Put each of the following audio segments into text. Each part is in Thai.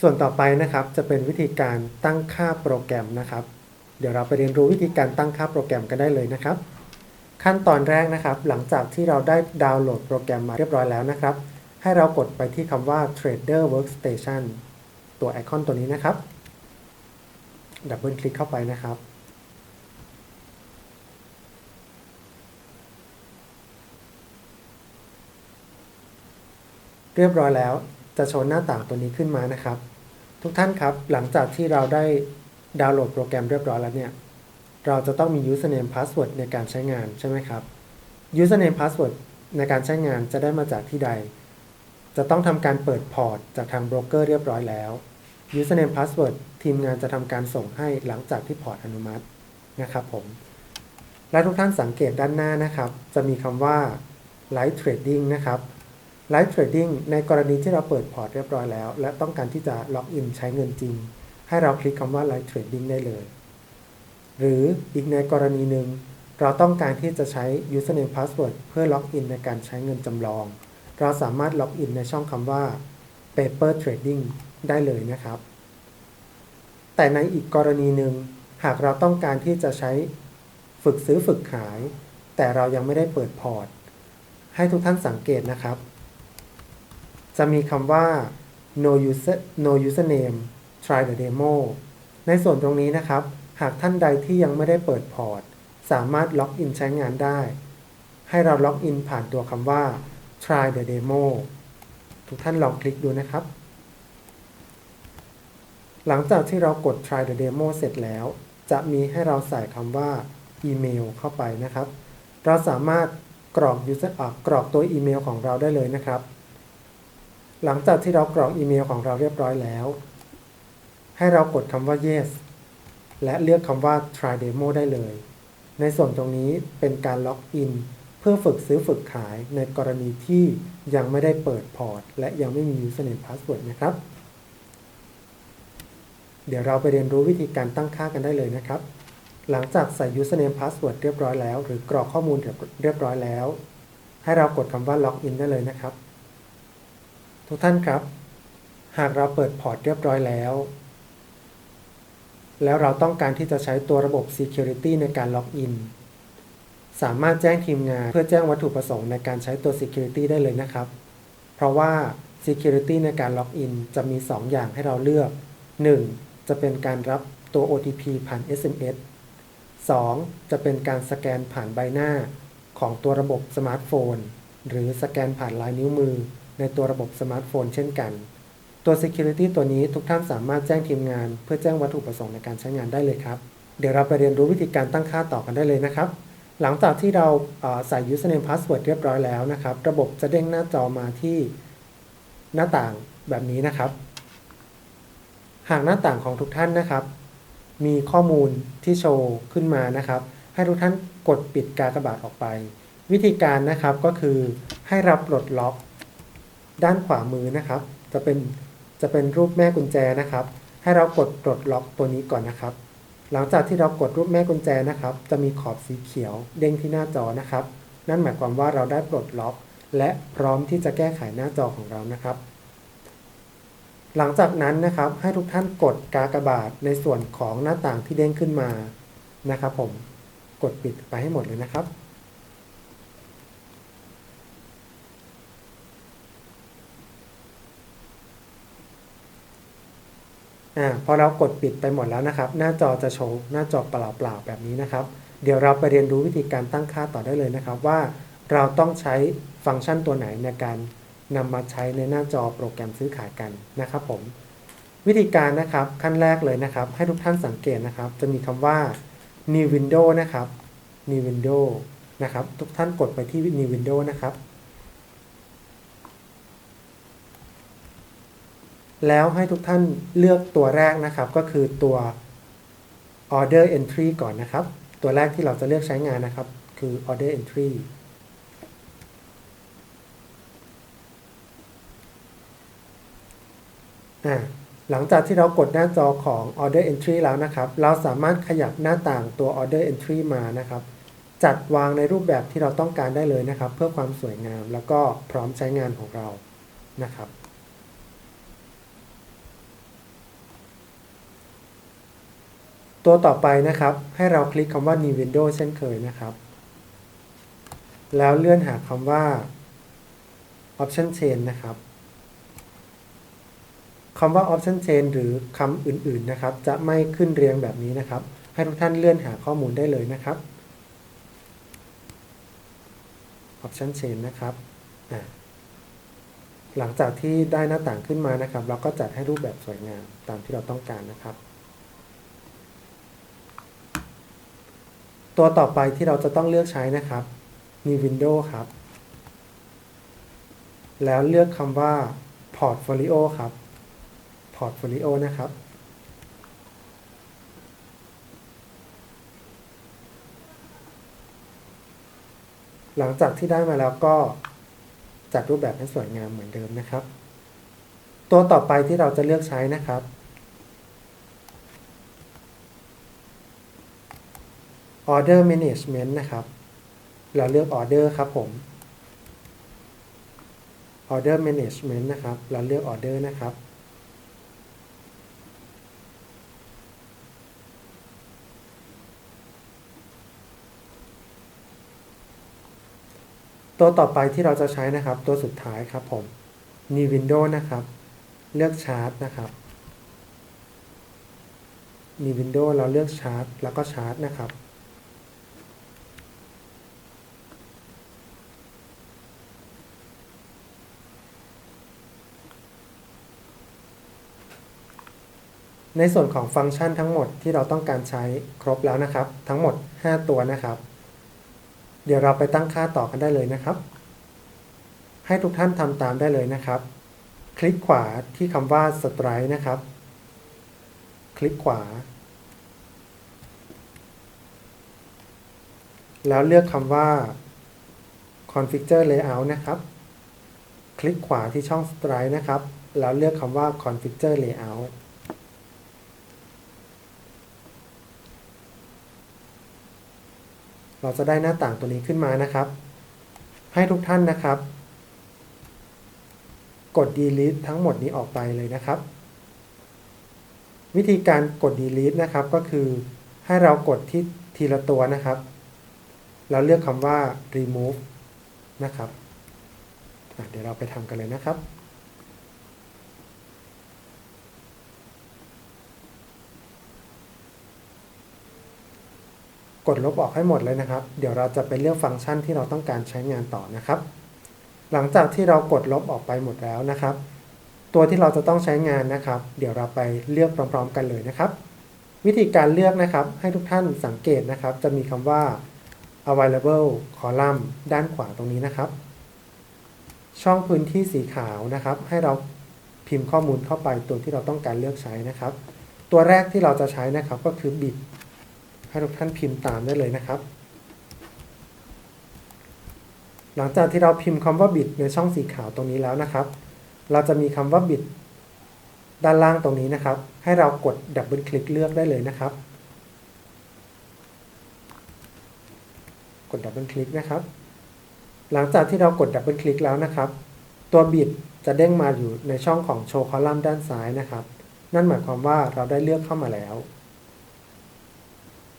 ส่วนต่อไปนะครับจะเป็นวิธีการตั้งค่าโปรแกรมนะครับ เดี๋ยวเราไปเรียนรู้วิธีการตั้งค่าโปรแกรมกันได้เลยนะครับ ขั้นตอนแรกนะครับ หลังจากที่เราได้ดาวน์โหลดโปรแกรมมาเรียบร้อยแล้วนะครับ ให้เรากดไปที่คำว่า Trader Workstation ตัวไอคอนตัวนี้นะครับดับเบิลคลิกเข้าไปนะครับ เรียบร้อยแล้ว จะโชว์หน้าต่างตัวนี้ขึ้นมานะครับ ทุกท่านครับ หลังจากที่เราได้ดาวน์โหลดโปรแกรมเรียบร้อยแล้วเนี่ย เราจะต้องมี username password ในการใช้งานใช่ไหมครับ username password ในการใช้งานจะได้มาจากที่ใด จะต้องทำการเปิดพอร์ตจากทางโบรกเกอร์เรียบร้อยแล้ว username password ทีมงานจะทำการส่งให้หลังจากที่พอร์ตอนุมัตินะครับผม และทุกท่านสังเกตด้านหน้านะครับ จะมีคำว่า live trading นะครับ Live Trading ในกรณีที่เราเปิดพอร์ตเรียบร้อยแล้ว และต้องการที่จะล็อกอินใช้เงินจริง ให้เราคลิกคำว่า Live Trading ได้เลย หรืออีกในกรณีหนึ่ง เราต้องการที่จะใช้ username password เพื่อล็อกอินในการใช้เงินจำลอง เราสามารถล็อกอินในช่องคำว่า paper trading ได้เลยนะครับ แต่ในอีกกรณีหนึ่ง หากเราต้องการที่จะใช้ฝึกซื้อฝึกขาย แต่เรายังไม่ได้เปิดพอร์ต ให้ทุกท่านสังเกตนะครับ จะมีคำว่า no user no username try the demo ในส่วนตรงนี้นะครับ หากท่านใดที่ยังไม่ได้เปิดพอร์ต สามารถล็อกอินใช้งานได้ ให้เราล็อกอินผ่านตัวคำว่า try the demo ทุกท่านลองคลิกดูนะครับ หลังจากที่เรากด try the demo เสร็จแล้ว จะมีให้เราใส่คำว่าอีเมลเข้าไปนะครับ เราสามารถกรอก user กรอกตัวอีเมลของเราได้เลยนะครับ หลังจากที่เรากรอกอีเมลของเราเรียบร้อยแล้ว ให้เรากดคำว่า yes และเลือกคำว่า try demo ได้เลย ในส่วนตรงนี้เป็นการล็อกอินเพื่อฝึกซื้อฝึกขายในกรณีที่ยังไม่ได้เปิดพอร์ต และยังไม่มี username password นะครับ เดี๋ยวเราไปเรียนรู้วิธีการตั้งค่ากันได้เลยนะครับ หลังจากใส่ username password เรียบร้อยแล้ว หรือกรอกข้อมูลเรียบร้อยแล้ว ให้เรากดคำว่า login ได้เลยนะครับ ทุกท่านครับ หากเราเปิดพอร์ตเรียบร้อยแล้ว แล้วเราต้องการที่จะใช้ตัวระบบ Security ในการล็อกอิน สามารถแจ้งทีมงานเพื่อแจ้งวัตถุประสงค์ในการใช้ตัว Security ได้เลยนะครับ เพราะว่า Security ในการล็อกอินจะมี 2 อย่างให้เราเลือก 1. จะเป็นการรับตัว OTP ผ่าน SMS 2. จะเป็นการสแกนผ่านใบหน้าของตัวระบบสมาร์ทโฟน หรือสแกนผ่านลายนิ้วมือ ในตัวระบบสมาร์ทโฟนเช่นกัน ตัว Security ตัวนี้ทุกท่านสามารถแจ้งทีมงาน เพื่อแจ้งวัตถุประสงค์ในการใช้งานได้เลยครับ เดี๋ยวเราไปเรียนรู้วิธีการตั้งค่าต่อกันได้เลยนะครับ หลังจากที่เราใส่ username password เรียบร้อยแล้วนะครับ ระบบจะเด้งหน้าจอมาที่หน้าต่างแบบนี้นะครับ หากหน้าต่างของทุกท่านนะครับ มีข้อมูลที่โชว์ขึ้นมานะครับ ให้ทุกท่านกดปิดกากบาทออกไป วิธีการนะครับก็คือให้เราปลดล็อก ด้านขวามือนะครับ จะเป็นจะเป็นรูปแม่กุญแจนะครับ ให้เรากดปลดล็อกตัวนี้ก่อนนะครับ หลังจากที่เรากดรูปแม่กุญแจนะครับ จะมีขอบสีเขียวเด้งที่หน้าจอนะครับ นั่นหมายความว่าเราได้ปลดล็อก และพร้อมที่จะแก้ไขหน้าจอของเรานะครับ หลังจากนั้นนะครับให้ทุกท่านกดกากบาทในส่วนของหน้าต่างที่เด้งขึ้นมานะครับ ผมกดปิดไปให้หมดเลยนะครับ อ่าพอเรากดปิดไปหมดแล้วนะครับ หน้าจอจะโชว์หน้าจอเปล่าๆแบบนี้นะครับ เดี๋ยวเราไปเรียนรู้วิธีการตั้งค่าต่อได้เลยนะครับ ว่าเราต้องใช้ฟังก์ชันตัวไหนในการนำมาใช้ในหน้าจอโปรแกรมซื้อขายกันนะครับผมวิธีการนะครับขั้นแรกเลยนะครับ ให้ทุกท่านสังเกตนะครับ จะมีคำว่า new window นะครับ new window นะครับ ทุกท่านกดไปที่ new window นะครับ แล้วให้ทุกท่านเลือกตัวแรกนะครับ ก็คือตัว order entry ก่อนนะครับ ตัวแรกที่เราจะเลือกใช้งานนะครับ คือ order entry หลังจากที่เรากดหน้าจอของ order entry แล้วนะครับ เราสามารถขยับหน้าต่างตัว order entry มานะครับ จัดวางในรูปแบบที่เราต้องการได้เลยนะครับ เพื่อความสวยงามแล้วก็พร้อมใช้งานของเรานะครับ ตัวต่อไปนะครับ ให้เราคลิกคำว่า new window เช่นเคยนะครับ แล้วเลื่อนหาคำว่า option chain นะครับคำว่า option chain หรือคำอื่นๆนะครับ จะไม่ขึ้นเรียงแบบนี้นะครับ ให้ทุกท่านเลื่อนหาข้อมูลได้เลยนะครับ option chain นะครับ หลังจากที่ได้หน้าต่างขึ้นมานะครับ เราก็จัดให้รูปแบบสวยงามตามที่เราต้องการนะครับ ตัวต่อไปที่เราจะต้องเลือกใช้นะครับ New Window ครับ แล้วเลือกคำว่า Portfolio ครับ Portfolio นะครับ หลังจากที่ได้มาแล้วก็จัดรูปแบบให้สวยงามเหมือนเดิมนะครับ ตัวต่อไปที่เราจะเลือกใช้นะครับ Order Management นะครับ เราเลือก Order ครับผม Order Management นะครับ เราเลือก Order นะครับ ตัวต่อไปที่เราจะใช้นะครับ ตัวสุดท้ายครับผม New Window นะครับ เลือก Chart นะครับ New Window เราเลือก Chart แล้วก็ Chart นะครับ ในส่วนของฟังก์ชันทั้งหมดที่เราต้องการใช้ครบแล้วนะครับ ทั้งหมด 5 ตัวนะครับ เดี๋ยวเราไปตั้งค่าต่อกันได้เลยนะครับ ให้ทุกท่านทำตามได้เลยนะครับ คลิกขวาที่คำว่า Strike นะครับ คลิกขวา แล้วเลือกคำว่า Configure Layout นะครับ คลิกขวาที่ช่อง Strike นะครับ แล้วเลือกคำว่า Configure Layout เราจะได้หน้าต่างตัวนี้ขึ้นมานะครับ ให้ทุกท่านนะครับ กด delete ทั้งหมดนี้ออกไปเลยนะครับ วิธีการกด delete นะครับก็คือ ให้เรากดที่ทีละตัวนะครับแล้วเลือกคำว่า remove นะครับ เดี๋ยวเราไปทำกันเลยนะครับ กดลบออกให้หมดเลยนะครับ เดี๋ยวเราจะไปเลือกฟังก์ชันที่เราต้องการใช้งานต่อนะครับ หลังจากที่เรากดลบออกไปหมดแล้วนะครับ ตัวที่เราจะต้องใช้งานนะครับ เดี๋ยวเราไปเลือกพร้อม ๆ กันเลยนะครับ วิธีการเลือกนะครับ ให้ทุกท่านสังเกตนะครับ จะมีคำว่า available column ด้านขวาตรงนี้นะครับ ช่องพื้นที่สีขาวนะครับ ให้เราพิมพ์ข้อมูลเข้าไปตัวที่เราต้องการเลือกใช้นะครับ ตัวแรกที่เราจะใช้นะครับก็คือ bit ให้ทุกท่านพิมพ์ตามได้เลยนะครับ หลังจากที่เราพิมพ์คำว่า bit ในช่องสีขาวตรงนี้แล้วนะครับ เราจะมีคำว่า bit ด้านล่างตรงนี้นะครับ ให้เรากดดับเบิลคลิกเลือกได้เลยนะครับ กดดับเบิลคลิกนะครับ หลังจากที่เรากดดับเบิลคลิกแล้วนะครับ ตัว bit จะเด้งมาอยู่ในช่องของโชว์คอลัมน์ด้านซ้ายนะครับ นั่นหมายความว่าเราได้เลือกเข้ามาแล้ว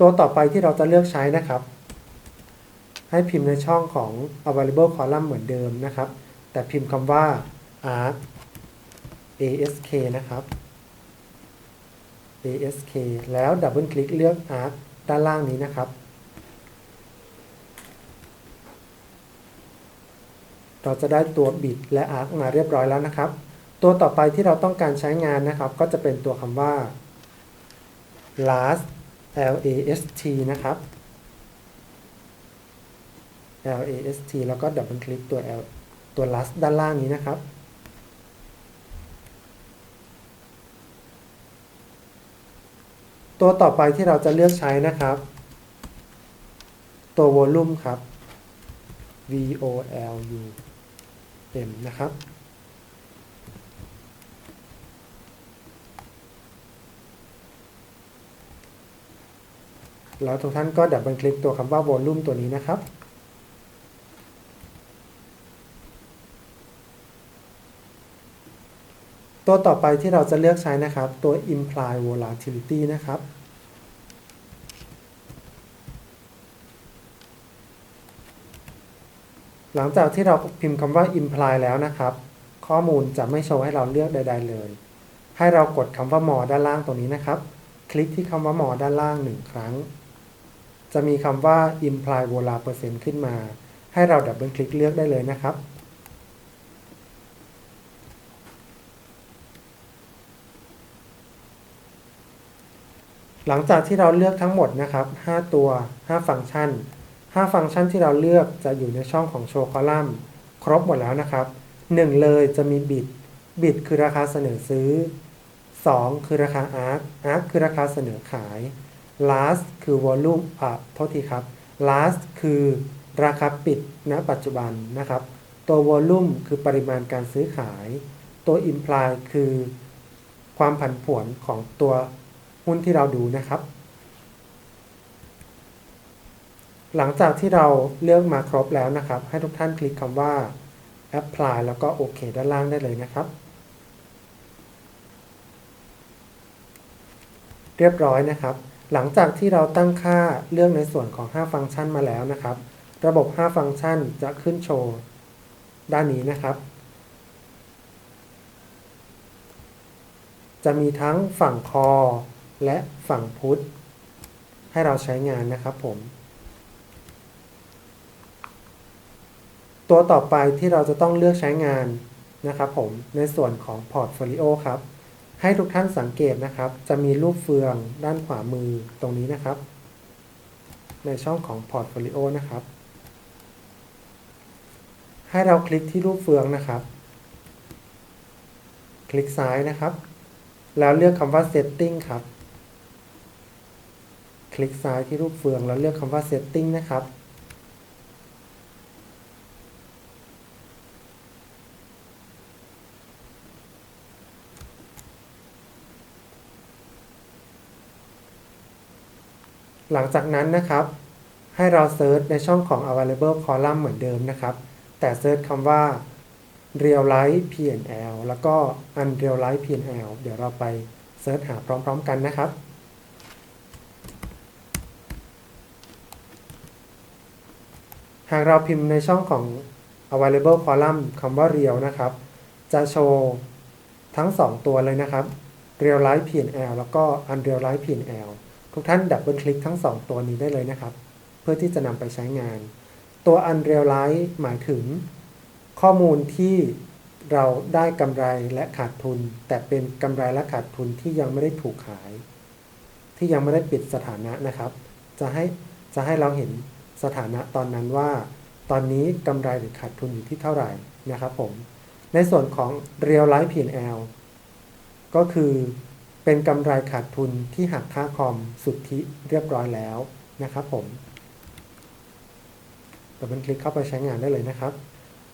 ตัวต่อไปที่เราจะเลือกใช้นะครับ ให้พิมพ์ในช่องของ available column เหมือนเดิมนะครับ แต่พิมพ์คำว่า arc ask นะครับ ask แล้วดับเบิลคลิกเลือก arc ด้านล่างนี้นะครับ เราจะได้ตัว bit และ arc มาเรียบร้อยแล้วนะครับ ตัวต่อไปที่เราต้องการใช้งานนะครับ ก็จะเป็นตัวคำว่า last last นะครับ last แล้วก็ดับเบิลคลิกตัว l ตัว last ด้านล่างนี้นะครับ ตัวต่อไปที่เราจะเลือกใช้นะครับ ตัว volume ครับ v o l u m นะครับ แล้วทุกท่านก็ดับเบิลคลิกตัวคำว่า volume ตัวนี้นะครับ ตัวต่อไปที่เราจะเลือกใช้นะครับ ตัว imply volatility นะครับหลังจากที่เราพิมพ์คำว่า imply แล้วนะครับ ข้อมูลจะไม่โชว์ให้เราเลือกใด ๆ เลย ให้เรากดคำว่า more ด้านล่างตรงนี้นะครับ คลิกที่คำว่า more ด้านล่างหนึ่งครั้ง จะมีคำว่า imply vola percent ขึ้นมา ให้เราดับเบิลคลิกเลือกได้เลยนะครับ หลังจากที่เราเลือกทั้งหมดนะครับ 5 ตัว 5 ฟังก์ชัน 5 ฟังก์ชันที่เราเลือกจะอยู่ในช่องของโชว์คอลัมน์ ครบหมดแล้วนะครับ 1 เลยจะมีบิดบิดคือราคาเสนอซื้อ 2 คือราคาอาร์คอาร์คคือราคาเสนอขาย last คือ volume อะโทษทีครับ last คือราคาปิดณปัจจุบันนะครับ ตัว volume คือปริมาณการซื้อขาย ตัว imply คือความผันผวนของตัวหุ้นที่เราดูนะครับ หลังจากที่เราเลือกมาครบแล้วนะครับ ให้ทุกท่านคลิกคำว่า apply แล้วก็โอเคด้านล่างได้เลยนะครับ เรียบร้อยนะครับ หลังจากที่เราตั้งค่าเลือกในส่วนของ 5 ฟังก์ชันมาแล้วนะครับ ระบบ 5 ฟังก์ชันจะขึ้นโชว์ด้านนี้นะครับ จะมีทั้งฝั่งคอและฝั่งพุทให้เราใช้งานนะครับผม ตัวต่อไปที่เราจะต้องเลือกใช้งานนะครับผมในส่วนของพอร์ตโฟลิโอครับ ให้ทุกท่านสังเกตนะครับ จะมีรูปเฟืองด้านขวามือตรงนี้นะครับ ในช่องของพอร์ตโฟลิโอนะครับ ให้เราคลิกที่รูปเฟืองนะครับ คลิกซ้ายนะครับ แล้วเลือกคำว่า setting ครับ คลิกซ้ายที่รูปเฟืองแล้วเลือกคำว่า setting นะครับ หลังจากนั้นนะครับ ให้เราเซิร์ชในช่องของ available column เหมือนเดิมนะครับ แต่เซิร์ชคำว่า realize PNL แล้วก็ unrealize PNL เดี๋ยวเราไปเซิร์ชหาพร้อมๆกันนะครับหากเราพิมพ์ในช่องของ available column คำว่า real นะครับ จะโชว์ทั้ง 2 ตัวเลยนะครับ realize PNL แล้วก็ unrealize PNL ทุกท่านดับเบิลคลิกทั้ง 2 ตัวนี้ได้เลยนะครับ เพื่อที่จะนำไปใช้งาน ตัว unrealize หมายถึง ข้อมูลที่เราได้กำไรและขาดทุน แต่เป็นกำไรและขาดทุนที่ยังไม่ได้ถูกขาย ที่ยังไม่ได้ปิดสถานะนะครับ จะให้จะให้เราเห็นสถานะตอนนั้นว่า ตอนนี้กำไรหรือขาดทุนอยู่ที่เท่าไหร่นะครับผม ในส่วนของ real life P&L ก็คือ เป็นกำไรขาดทุนที่หักค่าคอมสุทธิเรียบร้อยแล้วนะครับผมดับเบิลคลิกเข้าไปใช้งานได้เลยนะครับ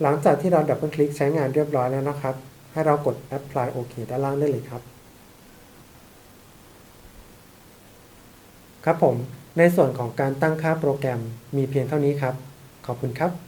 หลังจากที่เราดับเบิลคลิกใช้งานเรียบร้อยแล้วนะครับ ให้เรากด apply OK ด้านล่างได้เลยครับ ครับผม ในส่วนของการตั้งค่าโปรแกรมมีเพียงเท่านี้ครับ ขอบคุณครับ